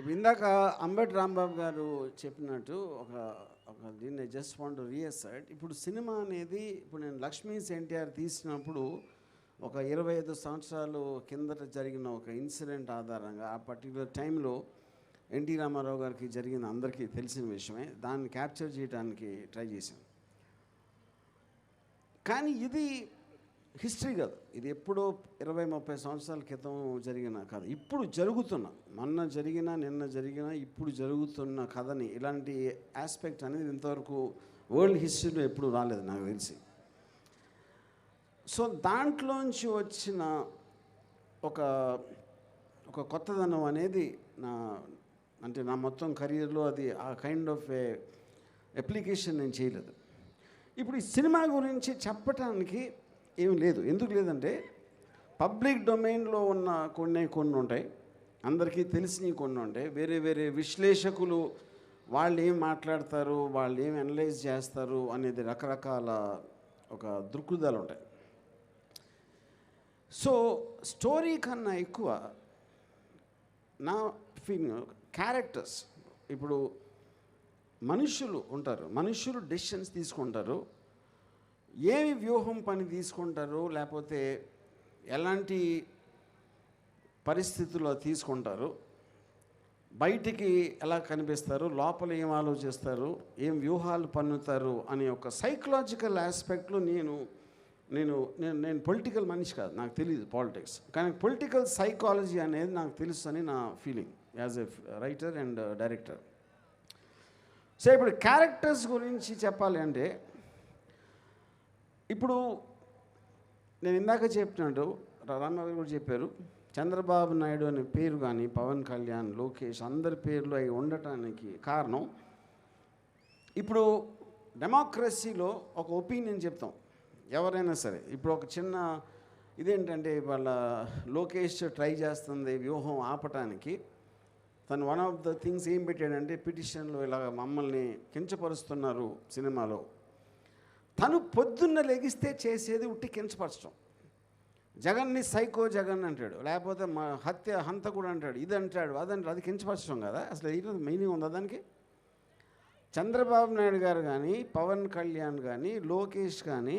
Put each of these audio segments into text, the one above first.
ఇప్పుడు ఇందాక అంబటి రాంబాబు గారు చెప్పినట్టు ఒక ఒక దీన్ని జస్ట్ వాంట్ రీఎసర్ట్ ఇప్పుడు సినిమా అనేది ఇప్పుడు నేను లక్ష్మీస్ ఎన్టీఆర్ తీసినప్పుడు ఒక ఇరవై ఐదు సంవత్సరాలు కిందట జరిగిన ఒక ఇన్సిడెంట్ ఆధారంగా ఆ పర్టికులర్ టైంలో ఎన్టీ రామారావు గారికి జరిగిన అందరికీ తెలిసిన విషయమే. దాన్ని క్యాప్చర్ చేయడానికి ట్రై చేశాను. కానీ ఇది హిస్టరీ కాదు. ఇది ఎప్పుడో ఇరవై ముప్పై సంవత్సరాల క్రితం జరిగిన కథ. ఇప్పుడు జరుగుతున్న మొన్న జరిగిన నిన్న జరిగిన ఇప్పుడు జరుగుతున్న కథని ఇలాంటి ఆస్పెక్ట్ అనేది ఇంతవరకు వరల్డ్ హిస్టరీలో ఎప్పుడు రాలేదు నాకు తెలిసి. సో దాంట్లోంచి వచ్చిన ఒక ఒక కొత్తదనం అనేది నా అంటే నా మొత్తం కెరియర్లో అది ఆ కైండ్ ఆఫ్ ఏ అప్లికేషన్ నేను చేయలేదు. ఇప్పుడు ఈ సినిమా గురించి చెప్పటానికి ఏం లేదు. ఎందుకు లేదంటే పబ్లిక్ డొమైన్లో ఉన్న కొన్ని కొన్ని ఉంటాయి. అందరికీ తెలిసినవి కొన్ని ఉంటాయి. వేరే వేరే విశ్లేషకులు వాళ్ళు ఏం మాట్లాడతారు వాళ్ళు ఏం అనలైజ్ చేస్తారు అనేది రకరకాల ఒక దృక్పథాలు ఉంటాయి. సో స్టోరీ కన్నా ఎక్కువ నా ఫీలింగ్ క్యారెక్టర్స్. ఇప్పుడు మనుషులు ఉంటారు. మనుషులు డెసిషన్స్ తీసుకుంటారు. ఏమి వ్యూహం పని తీసుకుంటారు? లేకపోతే ఎలాంటి పరిస్థితుల్లో తీసుకుంటారు? బయటికి ఎలా కనిపిస్తారు? లోపల ఏం ఆలోచిస్తారు? ఏం వ్యూహాలు పన్నుతారు? అనే ఒక సైకలాజికల్ ఆస్పెక్ట్లో నేను నేను నేను నేను పొలిటికల్ మనిషి కాదు నాకు తెలియదు పాలిటిక్స్ కానీ పొలిటికల్ సైకాలజీ అనేది నాకు తెలుసు అని నా feeling as a writer and director so ఇప్పుడు క్యారెక్టర్స్ గురించి చెప్పాలి అంటే ఇప్పుడు నేను ఇందాక చెప్పినట్టు రామారావు కూడా చెప్పారు చంద్రబాబు నాయుడు అనే పేరు కానీ పవన్ కళ్యాణ్ లోకేష్ అందరి పేర్లు అవి ఉండటానికి కారణం ఇప్పుడు డెమోక్రసీలో ఒక ఒపీనియన్ చెప్తాం. ఎవరైనా సరే ఇప్పుడు ఒక చిన్న ఇదేంటంటే వాళ్ళ లోకేష్ ట్రై చేస్తుంది వ్యూహం ఆపటానికి తను వన్ ఆఫ్ ద థింగ్స్ ఏం పెట్టాడంటే పిటిషన్లో ఇలాగ మమ్మల్ని కించపరుస్తున్నారు సినిమాలో. తను పొద్దున్న లెగిస్తే చేసేది ఉట్టి కించపరచడం జగన్ని సైకో జగన్ అంటాడు లేకపోతే మా హత్య హంతకుడు అంటాడు ఇది అంటాడు అది అది కించపరచడం కదా అసలు ఇది మీనింగ్ ఉందా దానికి? చంద్రబాబు నాయుడు గారు కానీ పవన్ కళ్యాణ్ కానీ లోకేష్ కానీ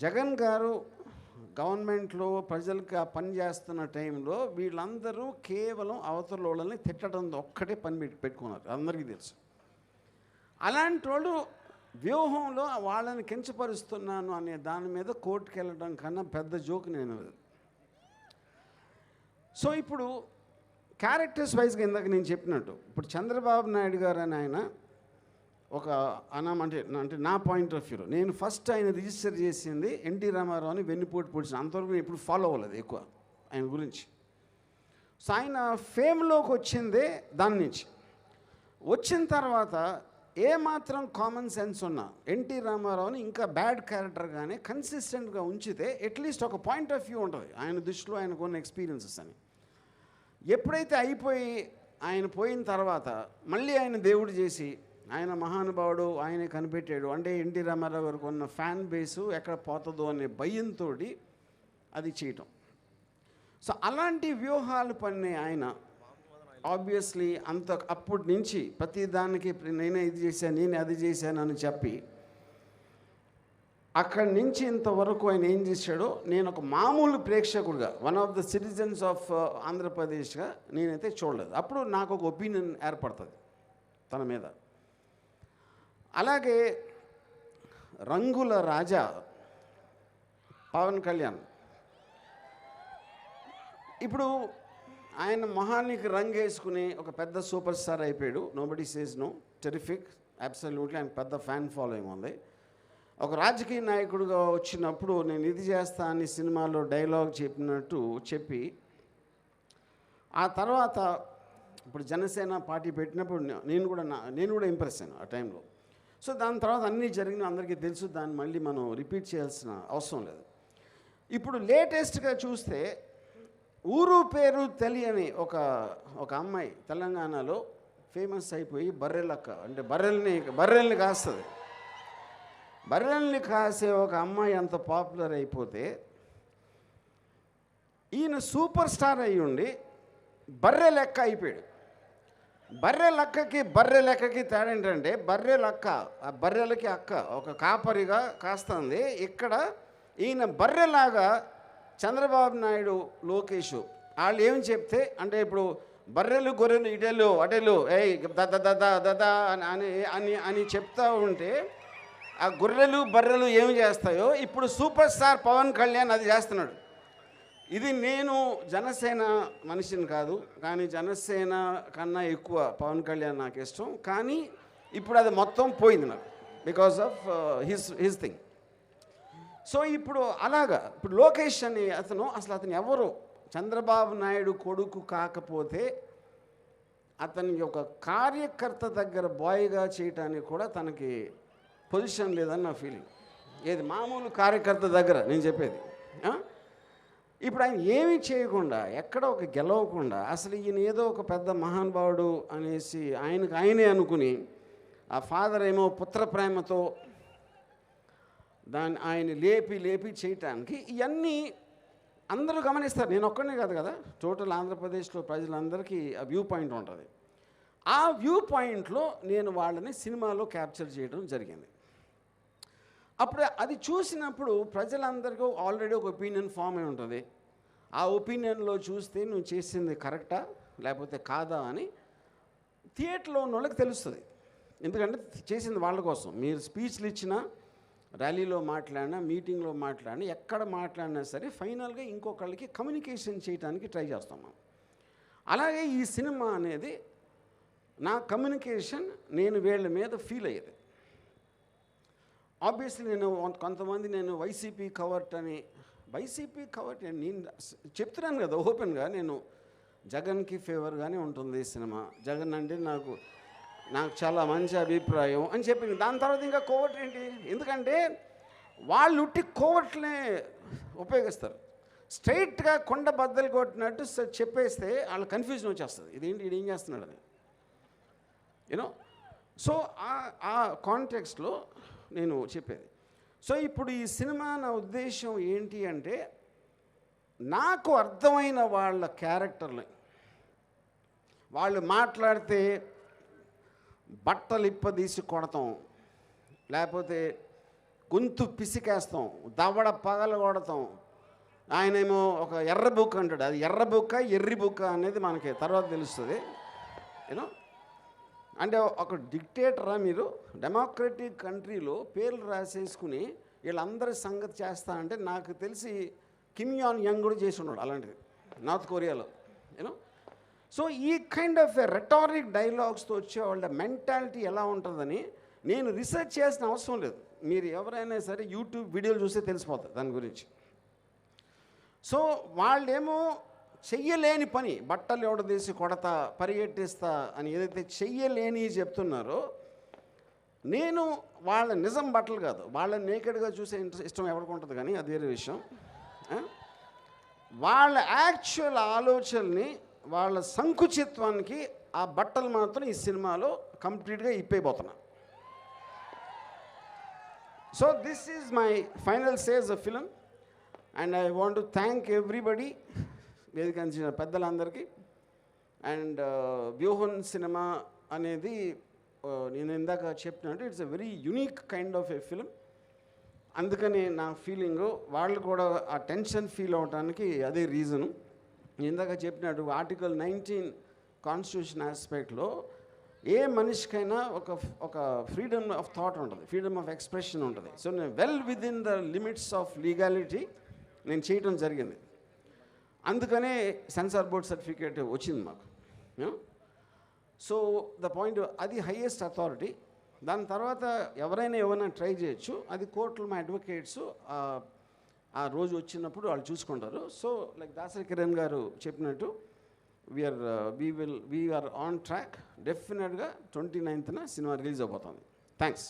జగన్ గారు గవర్నమెంట్లో ప్రజలకు ఆ పని చేస్తున్న టైంలో వీళ్ళందరూ కేవలం అవతల వాళ్ళని తిట్టడం ఒక్కటే పని పెట్టి పెట్టుకున్నారు అందరికీ తెలుసు. అలాంటి వాళ్ళు వ్యూహంలో వాళ్ళని కించపరుస్తున్నాను అనే దాని మీద కోర్టుకు వెళ్ళడం కన్నా పెద్ద జోక్ నేను. సో ఇప్పుడు క్యారెక్టర్స్ వైజ్గా ఇందాక నేను చెప్పినట్టు ఇప్పుడు చంద్రబాబు నాయుడు గారు అని ఆయన ఒక అనామ అంటే అంటే నా పాయింట్ ఆఫ్ వ్యూలో నేను ఫస్ట్ ఆయన రిజిస్టర్ చేసింది ఎన్టీ రామారావు అని వెన్నుపోటు పొడిచిన అంతవరకు నేను ఇప్పుడు ఫాలో అవ్వలేదు ఎక్కువ ఆయన గురించి. సో ఆయన ఫేమ్లోకి వచ్చిందే దాని నుంచి. వచ్చిన తర్వాత ఏ మాత్రం కామన్ సెన్స్ ఉన్నా ఎన్టీ రామారావుని ఇంకా బ్యాడ్ క్యారెక్టర్గానే కన్సిస్టెంట్గా ఉంచితే అట్లీస్ట్ ఒక పాయింట్ ఆఫ్ వ్యూ ఉంటుంది. ఆయన దృష్టిలో ఆయనకు ఉన్న ఎక్స్పీరియన్సెస్ అని. ఎప్పుడైతే అయిపోయి ఆయన పోయిన తర్వాత మళ్ళీ ఆయన దేవుడు చేసి ఆయన మహానుభావుడు ఆయనే కనిపెట్టాడు అంటే ఎన్టీ రామారావు గారికి ఉన్న ఫ్యాన్ బేసు ఎక్కడ పోతుందో అనే భయంతో అది చేయటం. సో అలాంటి వ్యూహాలు పన్నే ఆయన ఆబ్వియస్లీ అంత అప్పటి నుంచి ప్రతి దానికి నేనే ఇది చేశాను నేనే అది చేశాను అని చెప్పి అక్కడి నుంచి ఇంతవరకు ఆయన ఏం చేశాడో నేను ఒక మామూలు ప్రేక్షకుడిగా one of the citizens of ఆంధ్రప్రదేశ్గా నేనైతే చూడలేదు. అప్పుడు నాకు ఒక ఒపీనియన్ ఏర్పడుతుంది తన మీద. అలాగే రంగుల రాజా పవన్ కళ్యాణ్. ఇప్పుడు ఆయన మొహానికి రంగు వేసుకుని ఒక పెద్ద సూపర్ స్టార్ అయిపోయాడు. Nobody says no terrific absolutely ఆయన పెద్ద ఫ్యాన్ ఫాలోయింగ్ ఉంది. ఒక రాజకీయ నాయకుడుగా వచ్చినప్పుడు నేను ఇది చేస్తా అని సినిమాలో డైలాగ్ చెప్పినట్టు చెప్పి ఆ తర్వాత ఇప్పుడు జనసేన పార్టీ పెట్టినప్పుడు నేను కూడా నా నేను కూడా ఇంప్రెస్ అయ్యాను ఆ టైంలో సో దాని తర్వాత అన్నీ జరిగిన అందరికీ తెలుసు. దాన్ని మళ్ళీ మనం రిపీట్ చేయాల్సిన అవసరం లేదు. ఇప్పుడు లేటెస్ట్గా చూస్తే ఊరు పేరు తెలియని ఒక ఒక అమ్మాయి తెలంగాణలో ఫేమస్ అయిపోయి బర్రెలక్క అంటే బర్రెల్ని బర్రెల్ని కాస్తుంది. బర్రెల్ని కాసే ఒక అమ్మాయి అంత పాపులర్ అయిపోతే ఈయన సూపర్ స్టార్ అయి ఉండి బర్రె లెక్క అయిపోయాడు. బర్రె లెక్కకి బర్రె లెక్కకి తేడా ఏంటంటే బర్రె లక్క ఆ బర్రెలకి అక్క ఒక కాపరిగా కాస్తుంది. ఇక్కడ ఈయన బర్రెలాగా చంద్రబాబు నాయుడు లోకేష్ వాళ్ళు ఏమి చెప్తే అంటే ఇప్పుడు బర్రెలు గొర్రెలు ఇటెలు అటెలు ఏయ్ దద దద దద అని అని అని అని ఉంటే ఆ గొర్రెలు బర్రెలు ఏమి చేస్తాయో ఇప్పుడు సూపర్ స్టార్ పవన్ కళ్యాణ్ అది చేస్తున్నాడు. ఇది నేను జనసేన మనిషిని కాదు కానీ జనసేన కన్నా ఎక్కువ పవన్ కళ్యాణ్ నాకు ఇష్టం. కానీ ఇప్పుడు అది మొత్తం పోయింది నాకు because of his his thing so ఇప్పుడు అలాగా ఇప్పుడు లోకేష్ అని అతను అసలు అతను ఎవరు? చంద్రబాబు నాయుడు కొడుకు కాకపోతే అతని యొక్క కార్యకర్త దగ్గర బాయ్గా చేయటానికి కూడా తనకి పొజిషన్ లేదని నా ఫీలింగ్ ఏది? మామూలు కార్యకర్త దగ్గర నేను చెప్పేది. ఇప్పుడు ఆయన ఏమీ చేయకుండా ఎక్కడ ఒక గెలవకుండా అసలు ఈయన ఏదో ఒక పెద్ద మహానుభావుడు అనేసి ఆయనకు ఆయనే అనుకుని ఆ ఫాదర్ ఏమో పుత్ర ప్రేమతో దాన్ని ఆయన లేపి లేపి చేయటానికి ఇవన్నీ అందరూ గమనిస్తారు. నేను ఒక్కనే కాదు కదా టోటల్ ఆంధ్రప్రదేశ్లో ప్రజలందరికీ ఆ వ్యూ పాయింట్ ఉంటుంది. ఆ వ్యూ పాయింట్లో నేను వాళ్ళని సినిమాలో క్యాప్చర్ చేయడం జరిగింది. అప్పుడు అది చూసినప్పుడు ప్రజలందరికీ ఆల్రెడీ ఒక ఒపీనియన్ ఫామ్ అయి ఉంటుంది. ఆ ఒపీనియన్లో చూస్తే నువ్వు చేసింది కరెక్టా లేకపోతే కాదా అని థియేటర్లో ఉన్న వాళ్ళకి తెలుస్తుంది. ఎందుకంటే చేసింది వాళ్ళ కోసం. మీరు స్పీచ్లు ఇచ్చినా ర్యాలీలో మాట్లాడినా మీటింగ్లో మాట్లాడినా ఎక్కడ మాట్లాడినా సరే ఫైనల్గా ఇంకొకళ్ళకి కమ్యూనికేషన్ చేయడానికి ట్రై చేస్తాం మనం. అలాగే ఈ సినిమా అనేది నా కమ్యూనికేషన్ నేను వీళ్ళ మీద ఫీల్ అయ్యేది. ఆబ్వియస్లీ నేను కొంతమంది నేను వైసీపీ కవర్ట్ అని వైసీపీ కవర్ట్ నేను చెప్తున్నాను కదా ఓపెన్గా నేను జగన్కి ఫేవర్గానే ఉంటుంది ఈ సినిమా. జగన్ అంటే నాకు నాకు చాలా మంచి అభిప్రాయం అని చెప్పింది. దాని తర్వాత ఇంకా కోవట్ ఏంటి? ఎందుకంటే వాళ్ళు ఉట్టి కోవట్లే ఉపయోగిస్తారు. స్ట్రైట్గా కొండ బద్దలు కొట్టినట్టు చెప్పేస్తే వాళ్ళ కన్ఫ్యూజన్ వచ్చేస్తుంది. ఇదేంటి ఇది ఏం చేస్తున్నాడు అని. యూనో సో ఆ ఆ కాంటెక్స్ట్లో నేను చెప్పేది. సో ఇప్పుడు ఈ సినిమా నా ఉద్దేశం ఏంటి అంటే నాకు అర్థమైన వాళ్ళ క్యారెక్టర్లు. వాళ్ళు మాట్లాడితే బట్టలు ఇప్పదీసి కొడతాం. లేకపోతే గొంతు పిసికేస్తాం. దవడ పగల కొడతాం. ఆయనేమో ఒక ఎర్ర బుక్ అంటాడు. అది ఎర్ర బుక్క ఎర్రి బుక్క అనేది మనకి తర్వాత తెలుస్తుంది. యూనో అంటే ఒక డిక్టేటరా మీరు? డెమోక్రటిక్ కంట్రీలో పేర్లు రాసేసుకుని వీళ్ళందరి సంగతి చేస్తా అంటే నాకు తెలిసి కిమ్ యాన్ యంగ్ కూడా చేసి ఉన్నాడు అలాంటిది. నార్త్ కొరియాలో. You know so kind of rhetoric డైలాగ్స్తో వచ్చే వాళ్ళ మెంటాలిటీ ఎలా ఉంటుందని నేను రీసెర్చ్ చేసిన అవసరం లేదు. మీరు ఎవరైనా సరే యూట్యూబ్ వీడియోలు చూస్తే తెలిసిపోతుంది దాని గురించి. సో వాళ్ళేమో చెయ్యలేని పని బట్టలు ఎవడదీసి కొడతా పరిగెట్టిస్తా అని ఏదైతే చెయ్యలేని చెప్తున్నారో నేను వాళ్ళ నిజం బట్టలు కాదు. వాళ్ళని నేకెడ్గా చూసే ఇంట్రెస్ట్ ఇష్టం ఎవరికి ఉంటుంది కానీ అది వేరే విషయం. వాళ్ళ యాక్చువల్ ఆలోచనని వాళ్ళ సంకుచిత్వానికి ఆ బట్టలు మాత్రం ఈ సినిమాలో కంప్లీట్గా ఇప్పైపోతున్నా so this is my final says a film and I want to thank everybody వేదిక పెద్దలందరికీ. అండ్ uh, వ్యూహన్ సినిమా అనేది uh, నేను ఇందాక చెప్పినట్టు it's a very unique kind of a film అందుకని నా ఫీలింగు వాళ్ళు కూడా ఆ టెన్షన్ ఫీల్ అవడానికి అదే రీజను ఇందాక చెప్పినట్టు ఆర్టికల్ నైన్టీన్ కాన్స్టిట్యూషన్ ఆస్పెక్ట్లో ఏ మనిషికైనా ఒక ఒక ఫ్రీడమ్ ఆఫ్ థాట్ ఉంటుంది ఫ్రీడమ్ ఆఫ్ ఎక్స్ప్రెషన్ ఉంటుంది. సో నేను well within the limits of legality నేను చేయటం జరిగింది. అందుకనే సెన్సార్ బోర్డ్ సర్టిఫికేట్ వచ్చింది మాకు. సో ద పాయింట్ అది హైయెస్ట్ అథారిటీ. దాని తర్వాత ఎవరైనా ఏమైనా ట్రై చేయొచ్చు. అది కోర్టులు మా అడ్వకేట్స్ ఆ రోజు వచ్చినప్పుడు వాళ్ళు చూసుకుంటారు. సో లైక్ దాసరి కిరణ్ గారు చెప్పినట్టు we're we will we're on track డెఫినెట్గా ట్వంటీ నైన్త్న సినిమా రిలీజ్ అయిపోతుంది థ్యాంక్స్